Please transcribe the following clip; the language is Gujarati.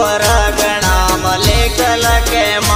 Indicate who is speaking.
Speaker 1: વરગણા મલે કલ કેમ